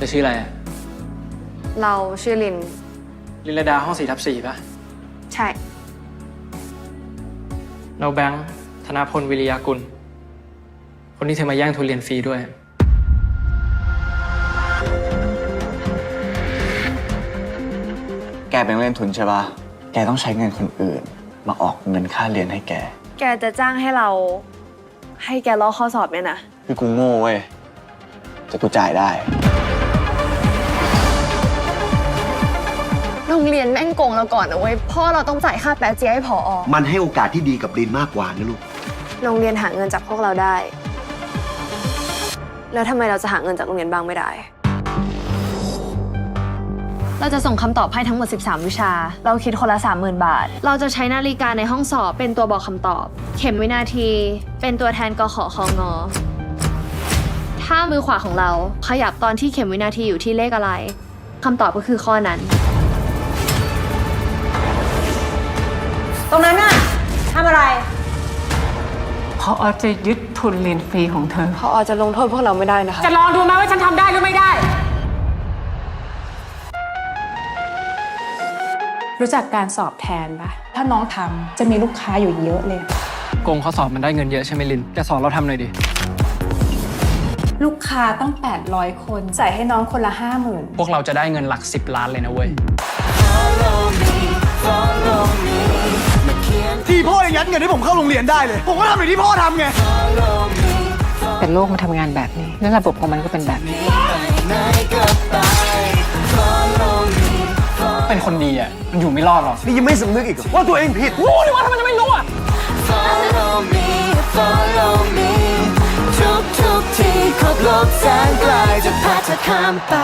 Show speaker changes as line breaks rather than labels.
จะชื่ออะไรอะ
เราชื่อลิน
ลินลดาห้องสี่ทับสี่ป่ะ
ใช่
เราแบงค์ธนาพลวิริยากุล คนที่เธอมาแย่งทุนเรียนฟรีด้วย
แกเป็นนักเล่นทุนใช่ปะแกต้องใช้เงินคนอื่น มาออกเงินค่าเรียนให้แก
แกจะจ้างให้เรา ให้แกลอกข้อสอบเนี่ยนะ
คือกูโง่เว้ยแต่กูจ่ายได้
เราก่อนนะเว้ยพ่อเราต้องจ่ายค่าแป๊ะเจียให้ผออ
มันให้โอกาสที่ดีกับลินมากกว่านะลูก
โรงเรียนหาเงินจากพวกเราได้ แล้วทำไมเราจะหาเงินจากโรงเรียนบ้างไม่ได้ เราจะส่งคำตอบให้ทั้งหมด 13 วิชา เราคิดคนละ 30,000 บาท เราจะใช้นาฬิกาในห้องสอบเป็นตัวบอกคำตอบ เข็มวินาที เป็นตัวแทนกขอคองอถ้ามือขวาของเราขยับตอนที่เข็มวินาทีอยู่ที่เลขอะไรคำตอบก็คือข้อนั้น
อ
อจะยึดทุนเรียนฟรีของเธอ
พอจะลงโทษพวกเราไม่ได้นะคะ
จะลองดูไหมว่าฉันทำได้หรือไม่ได้
รู้จักการสอบแทนปะถ้าน้องทำจะมีลูกค้าอยู่เยอะเลย
โกงข้อสอบมันได้เงินเยอะใช่ไหมลินแกสอนเราทำหน่อยดิ
ลูกค้าต้อง800 คนจ่ายให้น้องคนละ 50,000
พวกเราจะได้เงินหลักสิบล้านเลยนะเว้ย
ยังยัดเงินให้ผมเข้าโรงเรียนได้เลย ผมก็ทำอย่างที่พ่อทำไง
แต่โลกมันทำงานแบบนี้ และระบบของมันก็เป็นแบบนี้
เป็นคนดีอะ มันอยู่ไม่รอดหรอก
นี่ยังไม่สำนึกอีกเหรอว่าตัวเองผิด
รู้ดิว่าทำไมจะไม่รู้อะ
Follow me Follow me ทุกทุกๆที่ขอบโลกแสนไกลจะพาเธอข้ามไป